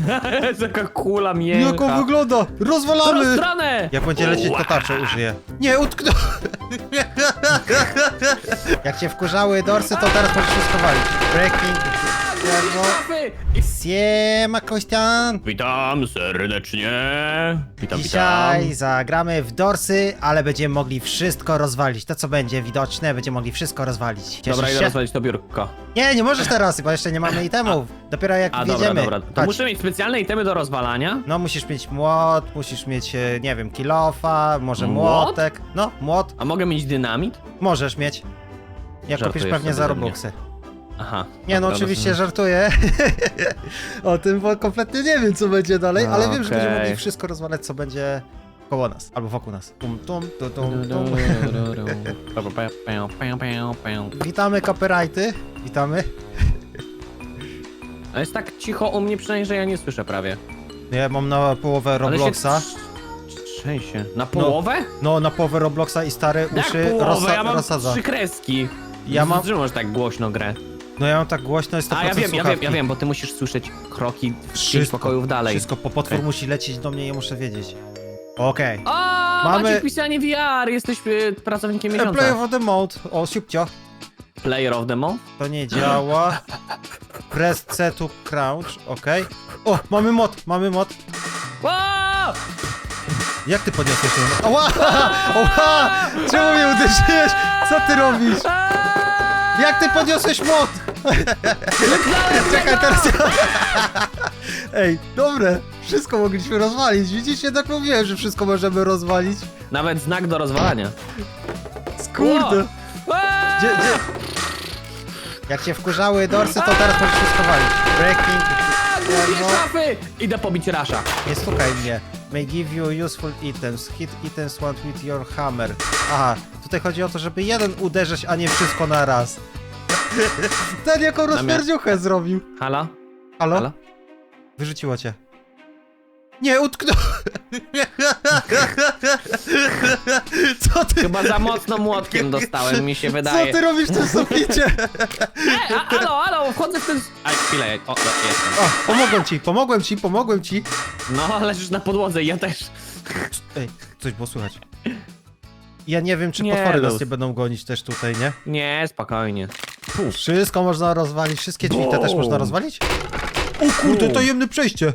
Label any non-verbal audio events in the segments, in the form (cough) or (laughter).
(laughs) Jest Jaka kula mięcha. Jak on wygląda? W którą Rozwalamy! stronę? Jak będzie lecieć, to tarczę użyję. Nie, utknął! Jak cię wkurzały dorsy, to teraz możesz się schowalić. Breaking... Siema, Kościan! Witam serdecznie. Witam, Dzisiaj witam. zagramy w dorsy, ale będziemy mogli wszystko rozwalić. To, co będzie widoczne, będziemy mogli wszystko rozwalić. Cieszysz Dobra, idę się? rozwalić to biurko. Nie, nie możesz teraz, bo jeszcze nie mamy (laughs) itemów. Dopiero jak A dobra, wjedziemy. dobra. To muszę mieć specjalne itemy do rozwalania? No, musisz mieć młot, musisz mieć, e, nie wiem, kilofa, może Młot? młotek. No, młot A mogę mieć dynamit? możesz mieć. Jak Żartujesz kupisz pewnie sobie za ze mnie. Robuxy. Aha. Nie no, Dobra, oczywiście rozumiem. żartuję. (laughs) o tym, bo kompletnie nie wiem, co będzie dalej, ale wiem, że będziemy mogli wszystko rozwalać, co będzie koło nas, albo wokół nas. Tum, tum, tu, tum, tum. Witamy copyrighty, witamy. A jest tak cicho u mnie przynajmniej, że ja nie słyszę prawie. Ja mam na połowę Ale się Robloxa. trz- trzęsie. Na połowę? No, na połowę Robloxa i stare Jak uszy połowę? rozsa Ja mam rozsadza. trzy kreski. Ja mam- Trzymasz tak głośno grę. No ja mam tak głośno, jest to A ja wiem, ja wiem, ja wiem, bo ty musisz słyszeć kroki Wszystko, pokojów dalej. Wszystko, po potwór Okej. musi lecieć do mnie, ja muszę wiedzieć. Okej. O, Mamy- macie wpisanie VR, jesteś y, pracownikiem Okay. miesiąca. Play of the mode. O, siupcio. Player of the month? To nie działa. Press C to crouch, okej. O, mamy mod, mamy mod. Wow! Jak ty podniosłeś ten? Ała! Oła! Czemu mnie uderzyłeś? Co ty robisz? Jak ty podniosłeś mod? Czekaj, teraz ja... (laughs) Ej, dobre. Wszystko mogliśmy rozwalić. Widzicie, tak mówiłem, że wszystko możemy rozwalić. Nawet znak do rozwalania. Kurde. Wow! Gdzie, gdzie? Jak cię wkurzały dorsy, to teraz możesz się schowalić. Breaking... No. szafy! Idę pobić Rasha. Nie stukaj mnie. May give you useful items. Hit items one with your hammer. Aha, tutaj chodzi o to, żeby jeden uderzyć, a nie wszystko na raz. (laughs) Ten jaką rozpierdziuchę zrobił. Halo? Halo? Halo? Wyrzuciło cię. Nie, utknął. (laughs) Co ty, Chyba za mocno młotkiem dostałem, mi się (laughs) co wydaje. ty robisz w tym suficie? E, a, halo, halo, wchodzę w ten... A, chwilę, o, no, jestem. O, pomogłem ci, pomogłem ci, pomogłem ci. No, leżysz na podłodze i ja też. Ej, coś było słychać. Ja nie wiem, czy Nie, potwory nas nie będą gonić też tutaj, nie? Nie, spokojnie. Puf. Wszystko można rozwalić, wszystkie drzwi te też można rozwalić? O kurde, tajemne przejście!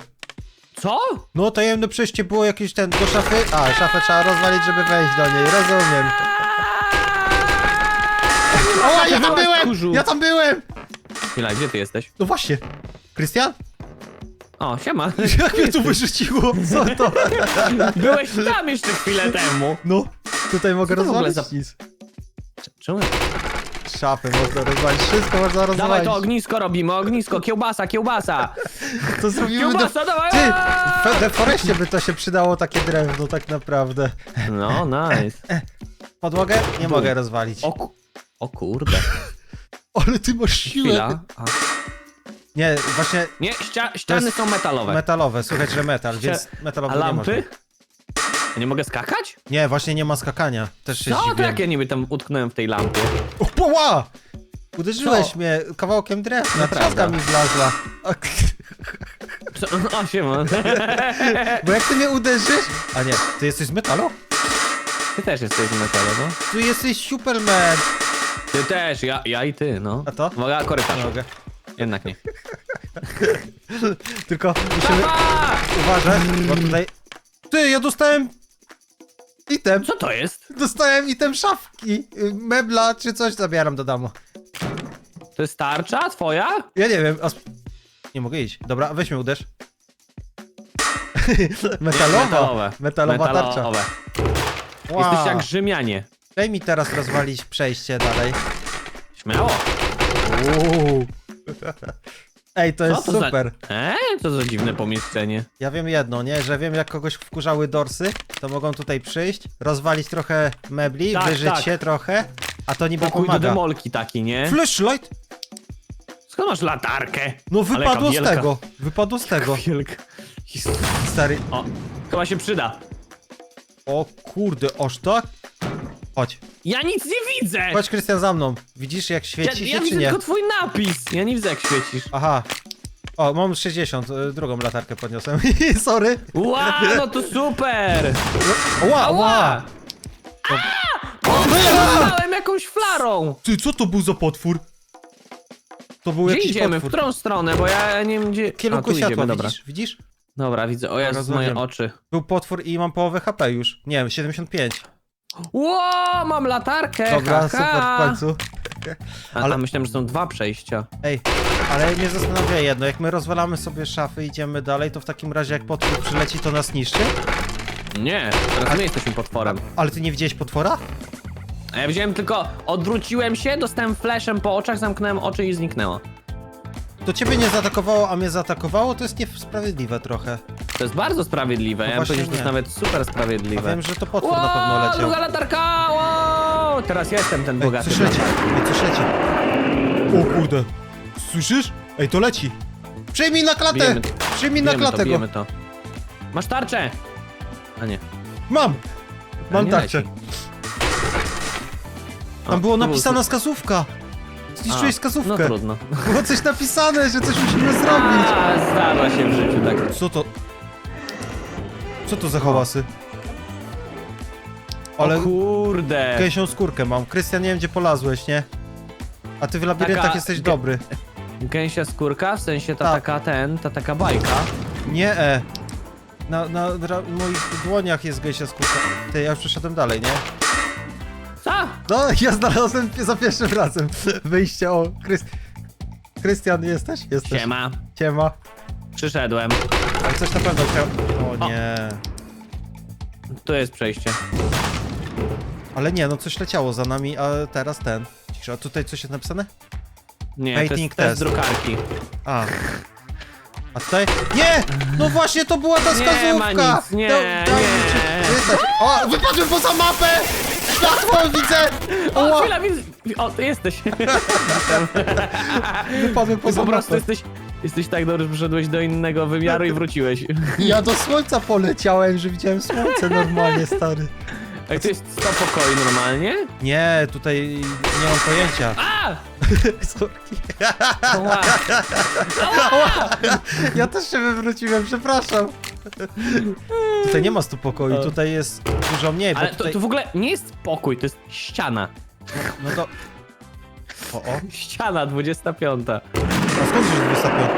Co? No, tajemne przejście było jakieś ten, do szafy? A, szafę trzeba rozwalić, żeby wejść do niej, rozumiem. O, ja tam byłem! Ja tam byłem! Chwila, gdzie ty jesteś? No właśnie. Krystian? O, siema. (laughs) Jak mnie tu wyrzuciło? Co to? (laughs) Byłeś tam jeszcze chwilę temu. No, tutaj mogę Co to w ogóle rozwalić za- nic. Czemu? Szafę można rozwalić, wszystko można Dawaj rozwalić. to ognisko robimy, ognisko, kiełbasa, kiełbasa. (laughs) To zrobimy. Kiełbasa, dawaj! Ty, w deforeście by to się przydało takie drewno tak naprawdę. No, nice. (laughs) Podłogę? Nie mogę rozwalić. O, ku... o kurde. (laughs) Ale ty masz siłę. Chwila. A. Nie, właśnie Nie, ścia ściany są metalowe. metalowe, słychać, że metal, więc metalowy A nie można. lampy? Ja Nie mogę skakać? Nie, właśnie nie ma skakania. Też się Co? To zdziwiłem. jak ja niby tam utknąłem w tej lampie? O, poła! Uderzyłeś Co? mnie kawałkiem drewna, Nieprawda. trzaska mi wlazła. Co? O, siema. (laughs) Bo jak ty mnie uderzysz... A nie, ty jesteś z metalu? Ty też jesteś z metalu, no? Ty jesteś Superman. Ty też, ja, ja i ty, no. A to? Uwaga, korytarz. Mogę. Jednak nie. (laughs) Tylko musimy A! uważać, bo tutaj... Ty, ja dostałem... Item. Co to jest? Dostałem item szafki, y, mebla czy coś zabieram do domu. To jest tarcza twoja? Ja nie wiem, a sp- nie mogę iść. Dobra, weź mnie uderz. (laughs) Metalowa. Metalowa tarcza. Metalowe. Wow. Jesteś jak Rzymianie. Daj mi teraz rozwalić przejście dalej. Śmiało. Uuu. Ej, to jest Co to super. Za... Eee, co za dziwne pomieszczenie. Ja wiem jedno, nie? Że wiem jak kogoś wkurzały dorsy, to mogą tutaj przyjść, rozwalić trochę mebli, Tak, wyżyć tak. się trochę, a to niby Pokój do pomaga. demolki taki, nie? Flashlight? Skąd masz latarkę? No Ale jaka wypadło z wielka. tego. Wypadło z tego. Wielka. Stary. O, chyba się przyda. O kurde, aż tak? Chodź. Ja nic nie widzę! Chodź Krystian za mną. Widzisz jak Ja, świeci ja się czy widzę nie? tylko twój napis. Ja nie widzę jak świecisz. Aha. O, mam 60, y, drugą latarkę podniosłem. (laughs) Sorry. Ła, no to super! Ła, Ała! ła. Zalałem jakąś flarą! Ty, co to był za potwór? To był Gdzie jakiś idziemy? W potwór. którą stronę? Bo ja nie wiem gdzie... W kierunku tu światła, idziemy, dobra. widzisz? Widzisz? Dobra, widzę. O Jezus, Rozumiem. moje oczy. Był potwór i mam połowę HP już. Nie wiem, 75. Ło, mam latarkę! Dobra, ha, super, ha. w końcu. A, Ale- a myślałem, że są dwa przejścia. Ej, ale mnie zastanawia jedno, jak my rozwalamy sobie szafy i idziemy dalej, to w takim razie jak potwór przyleci, to nas niszczy? Nie, teraz my jesteśmy potworem. Ale ty nie widziałeś potwora? A ja wziąłem tylko, odwróciłem się, dostałem flashem po oczach, zamknąłem oczy i zniknęło. To ciebie nie zaatakowało, a mnie zaatakowało, to jest niesprawiedliwe trochę. To jest bardzo sprawiedliwe, ja bym właśnie powiedział, że to jest nie. nawet super A sprawiedliwe. wiem, że to potwór Ło, na pewno leciał. druga latarka! Ło! Teraz jestem ten Ej, bogaty. coś leci, ej, coś leci. O kurde. Słyszysz? Ej, to leci. Przyjmij na klatę! Bijemy- Przyjmij na Bijemy to, klatę go. bijemy to. Masz tarczę! A nie. Mam! Mam nie tarczę. leci. O, Tam było tu był napisana coś- wskazówka. A, Zniszczyłeś No wskazówkę. trudno. (laughs) Było coś napisane, że coś musimy zrobić. A, zdarza się w życiu tak. Co to? Co to za hałasy? Ale O kurde! gęsią skórkę mam. Krystian, nie wiem gdzie polazłeś, nie? A ty w labiryntach Taka- jesteś dobry. Gęsia skórka, w sensie ta Tak. taka ten, ta taka bajka. Nie, e. Na, na dra- moich dłoniach jest gęsia skórka. Ty, ja już przeszedłem dalej, nie? No, ja znalazłem za pierwszym razem wyjście. O, Krys... Krystian, jesteś? Jesteś. Siema. Siema. Przyszedłem. Ale coś na pewno chciał... O nie. Tu jest przejście. Ale nie, no coś leciało za nami, a teraz ten. Cisza, a tutaj coś jest napisane? Nie, to Painting jest test test. drukarki. A. A tutaj? Nie! No właśnie, to była ta Nie wskazówka! ma nic, nie, daj mi nie. O, wypadłem poza mapę! Światło widzę! O, chwila, widzę. O, ty jesteś. wypadłem Ty poza po prostu mapę. jesteś... Jesteś tak dobry, że przyszedłeś do innego wymiaru i wróciłeś. Ja do słońca poleciałem, że widziałem słońce normalnie, stary. Ej, to jest 100 pokoi normalnie? Nie, tutaj nie mam pojęcia. A! (laughs) Sorki. Ła. Ja też się wywróciłem, przepraszam. (laughs) Tutaj nie ma stu pokoi, O. tutaj jest dużo mniej, bo Ale to, tutaj... to w ogóle nie jest pokój, to jest ściana. No to... O, o. Ściana 25. A skąd już 25?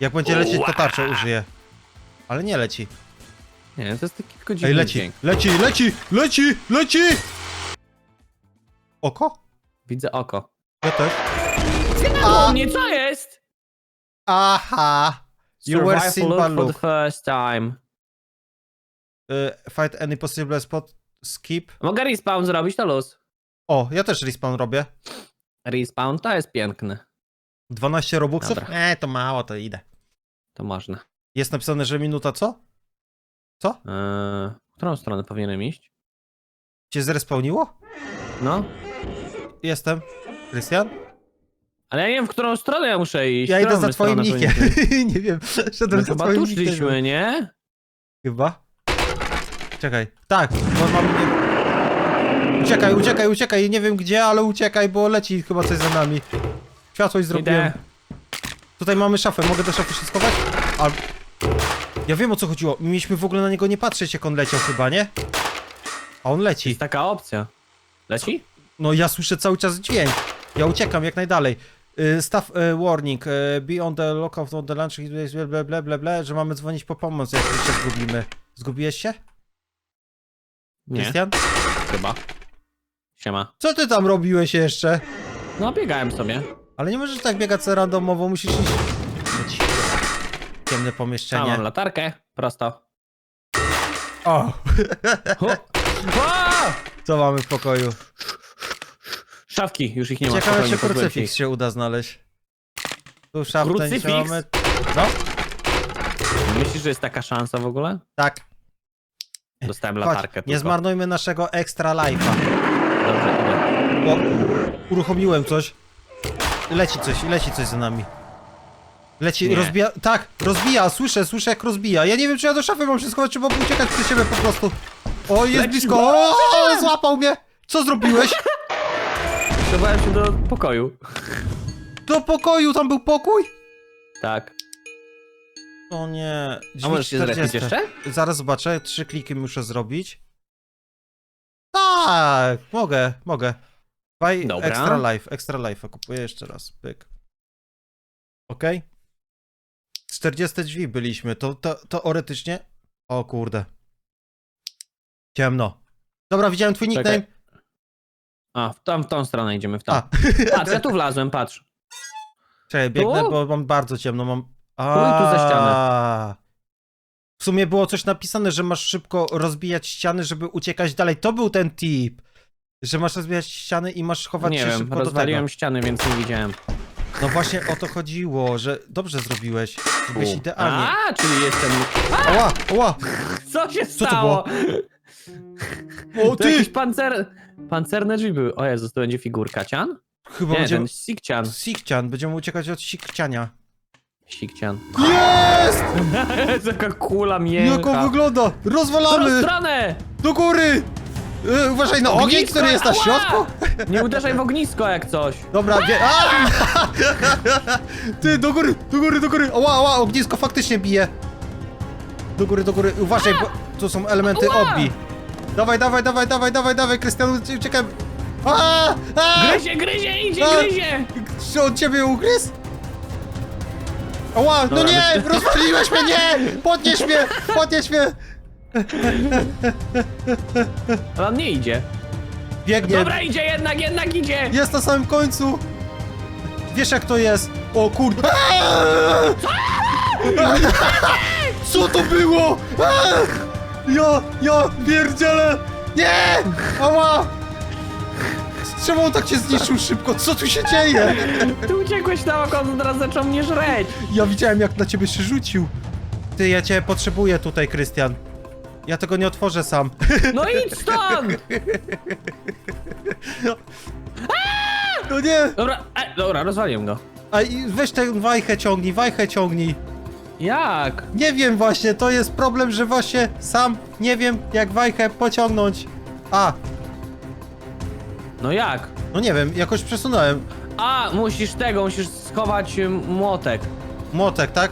Jak będzie lecieć, to tarczę użyję. Ale nie leci. Nie, to jest taki tylko dziwny Ej, leci, dźwięk. leci, leci, leci, leci! Oko? Widzę oko. Ja też. O mnie, co jest? Aha! You were Survival look for the first time. Y, fight any possible spot, skip. Mogę respawn zrobić, to luz. O, ja też respawn robię. Respawn to jest piękny. 12 robuxów? Dobra. Eee, to mało, to idę. To można. Jest napisane, że minuta co? Co? Eee, w którą stronę powinienem iść? Cię zrespawniło? No. Jestem. Krystian? Ale ja nie wiem, w którą stronę ja muszę iść. Ja idę którą za my twoim stronę nikiem. powinniśmy iść? (laughs) nie wiem, szedłem No za chyba twoim tu nikiem. szliśmy, nie? Chyba? Czekaj. Tak, bo mam... Nie... Uciekaj, uciekaj, uciekaj. Nie wiem gdzie, ale uciekaj, bo leci chyba coś za nami. Światłość zrobiłem. Idę. Tutaj mamy szafę. Mogę do szafy się schować? A... Ja wiem o co chodziło. Mieliśmy w ogóle na niego nie patrzeć jak on leciał chyba, nie? A on leci. Jest taka opcja. Leci? No ja słyszę cały czas dźwięk. Ja uciekam jak najdalej. Y, Staff y, warning, y, be on the lookout on the lunch, ble, ble, ble, ble, ble, że mamy dzwonić po pomoc, jak się zgubimy. Zgubiłeś się? Nie, Krystian? chyba. Siema. Co ty tam robiłeś jeszcze? No, biegałem sobie. Ale nie możesz tak biegać sobie randomowo, musisz iść. Ciemne A, pomieszczenie. mam latarkę. Prosto. O! Hu. (laughs) Ła! Co mamy w pokoju? Szafki, już ich nie ma. Ciekawe, spokojnie, czy pozbyłem się krucyfiks ich. się uda znaleźć. Tu szafkę Krucyfiks? mamy. No, Myślisz, że jest taka szansa w ogóle? tak. Dostałem Chodź, latarkę nie tylko. zmarnujmy naszego extra life'a. Dobrze, idę. O, uruchomiłem coś. Leci coś, leci coś za nami. Leci, Nie. rozbija. Tak, rozbija, słyszę, słyszę jak rozbija. Ja nie wiem, czy ja do szafy mam się schować, czy mam uciekać przed siebie po prostu. O, jest Leci- blisko. O, o, złapał mnie. Co zrobiłeś? Schowałem się do pokoju. Do pokoju, tam był pokój? Tak. O nie. A możesz się zrespić 40. jeszcze? Zaraz zobaczę, trzy kliki muszę zrobić. Tak, mogę, mogę. Buy Dobra. extra life, extra life, kupuję jeszcze raz, pyk. Okej. 40 drzwi byliśmy, to, to, to teoretycznie... O kurde. Ciemno. Dobra, widziałem twój Czekaj. nickname. A, w, tam w tą stronę idziemy, w tą. A. Patrz, ja tu wlazłem, patrz. Czekaj, biegnę, Tu? bo mam bardzo ciemno, mam... tu za ścianę. W sumie było coś napisane, że masz szybko rozbijać ściany, żeby uciekać dalej. To był ten tip. Że masz rozbijać ściany i masz chować Nie się wiem, szybko do rozwaliłem tego. ściany, więc nie widziałem. No właśnie o to chodziło, że dobrze zrobiłeś. Byłeś U. idealnie. A, czyli jestem... Ała, ała! Co się Co to stało? O To jakieś ty! pancer... pancerne drzwi były. O Jezus, to będzie figurka cian? Chyba Nie, będziemy... Sikcian. Sikcian, będziemy uciekać od sikciania. Sikcian. Jest! (laughs) Taka kula Jak on wygląda? W którą Rozwalamy! stronę? Do góry! E, uważaj na ogień, Ognisko, który jest na ała! środku. Nie uderzaj w ognisko jak coś. Dobra, wie... A! Ty, do góry, do góry, do góry! Ała, ała, ognisko faktycznie bije. Do góry, do góry, uważaj, bo to są elementy obi. Dawaj, dawaj, dawaj, dawaj, dawaj, dawaj, Krystian, uciekaj. A! A! Gryzie, gryzie, idzie, A! gryzie. Czy on ciebie ugryzł? Ała, no Dobra, nie, myślę- rozwaliłeś mnie, nie! Podnieś mnie, podnieś mnie! Ale on nie idzie. Biegnie, Dobra, idzie jednak, jednak idzie. jest na samym końcu. Wiesz jak to jest? O kurde. Co to było? Ja, ja pierdzielę! Nie! Ała! Czemu on tak cię zniszczył szybko? Co tu się dzieje? Ty uciekłeś na oko, on teraz zaczął mnie żreć. Ja widziałem jak na ciebie się rzucił. Ty, ja cię potrzebuję tutaj, Krystian. Ja tego nie otworzę sam. No idź stąd. (laughs) No nie! Dobra, e, dobra, rozwaliłem go. A i weź tę wajchę ciągnij, wajchę ciągnij. Jak? Nie wiem właśnie, to jest problem, że właśnie sam nie wiem jak wajchę pociągnąć. A, No jak? no nie wiem, jakoś przesunąłem. A, musisz tego, musisz schować y, młotek. Młotek, tak?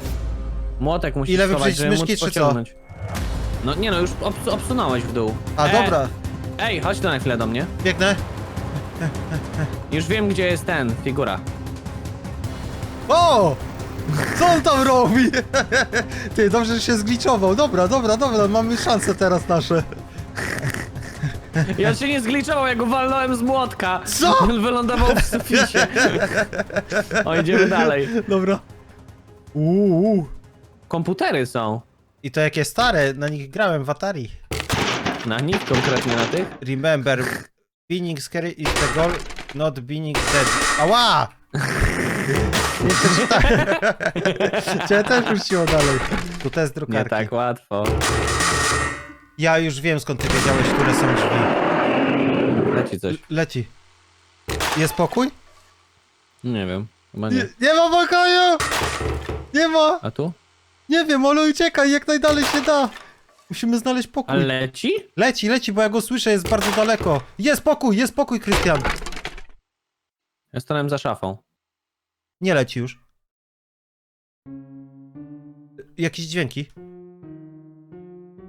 Młotek musisz Ile schować, wybrzyć z żeby myszki, móc czy co? pociągnąć. No nie no, już obs obsunąłeś w dół. A, E, dobra, Ej, chodź tu na chwilę do mnie. biegnę. Już wiem, gdzie jest ten, figura. O! Co on tam robi? (laughs) Ty, dobrze, że się zgliczował. Dobra, dobra, dobra, mamy szansę teraz nasze. Ja się nie zgliczował, ja go walnąłem z młotka. Co? On (laughs) wylądował w suficie. O, idziemy dalej. Dobra. Uuu. Komputery są. I to jakie stare, na nich grałem w Atari. Na nich, konkretnie na tych. Remember, being scary is the goal, not being dead. Ała! (laughs) Nie przeczytałem. Cię też puściło dalej. Tu test Nie drukarki. tak łatwo. Ja już wiem skąd ty wiedziałeś, które są drzwi. Leci coś. Leci. Jest pokój? Nie wiem. Chyba Nie, nie. nie ma pokoju! Nie ma! A tu? Nie wiem, ale uciekaj jak najdalej się da. Musimy znaleźć pokój. A leci? Leci, leci, bo ja go słyszę, jest bardzo daleko. Jest pokój, jest pokój, Krystian. Ja stanąłem za szafą. Nie leci już. Jakieś dźwięki?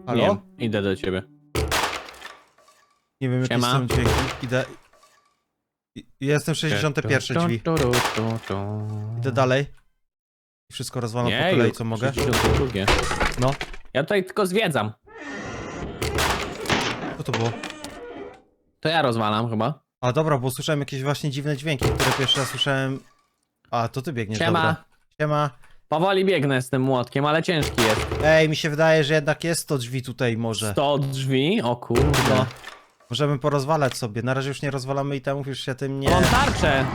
Halo? Nie wiem, idę do ciebie. Nie wiem, jakie Siema. są dźwięki. Idę. I- Jestem 61 drzwi. Tu, tu, tu, tu. Idę dalej. Wszystko rozwalam po kolei, co mogę. 62. No. Ja tutaj tylko zwiedzam. Co to było? To ja rozwalam chyba. A dobra, bo słyszałem jakieś właśnie dziwne dźwięki, które pierwszy raz słyszałem. A, to ty biegniesz, Siema. dobra. Siema. Powoli biegnę z tym młotkiem, ale ciężki jest. Ej, mi się wydaje, że jednak jest to drzwi tutaj może. 100 drzwi? O kurde. Możemy porozwalać sobie. Na razie już nie rozwalamy itemów, już się tym nie... Mam tarczę.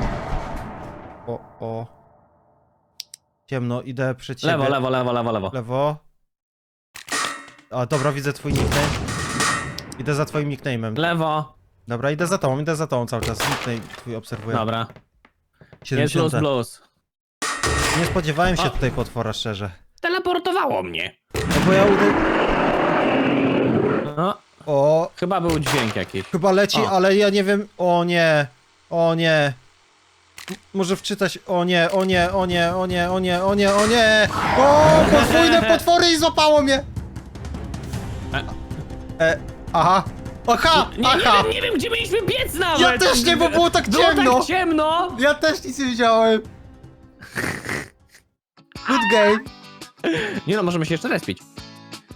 O, o. Ciemno, idę przed ciebie. Lewo, lewo, lewo, lewo, lewo. Lewo. A, dobra, widzę twój nickname. Idę za twoim nickname'em. Lewo. Dobra, idę za tobą, idę za tobą cały czas. Nickname twój obserwuję. Dobra. Jest 70. plus plus. Nie spodziewałem się tutaj potwora, szczerze. Teleportowało mnie. No bo ja ude... No, O, chyba był dźwięk jakiś. chyba leci, O. ale ja nie wiem... O nie. O nie. Może wczytać... O nie, o nie, o nie, o nie, o nie, o nie, o nie! O, podwójne potwory i złapało mnie! E, aha. Aha, Nie, nie, aha! wiem, nie wiem, gdzie mieliśmy biec nawet! Ja też nie, bo było tak Było ciemno! tak ciemno! Ja też nic nie widziałem! Good game! Nie no, możemy się jeszcze respić.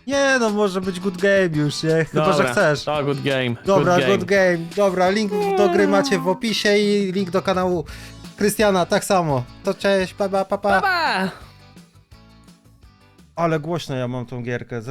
Nie no, może być good game już, nie? Chyba, Dobra, że chcesz. To good game. Dobra, good game. good game. Dobra, link do gry macie w opisie i link do kanału Krystiana, tak samo. To cześć, pa pa pa. Pa, pa. pa! Ale głośno ja mam tą gierkę.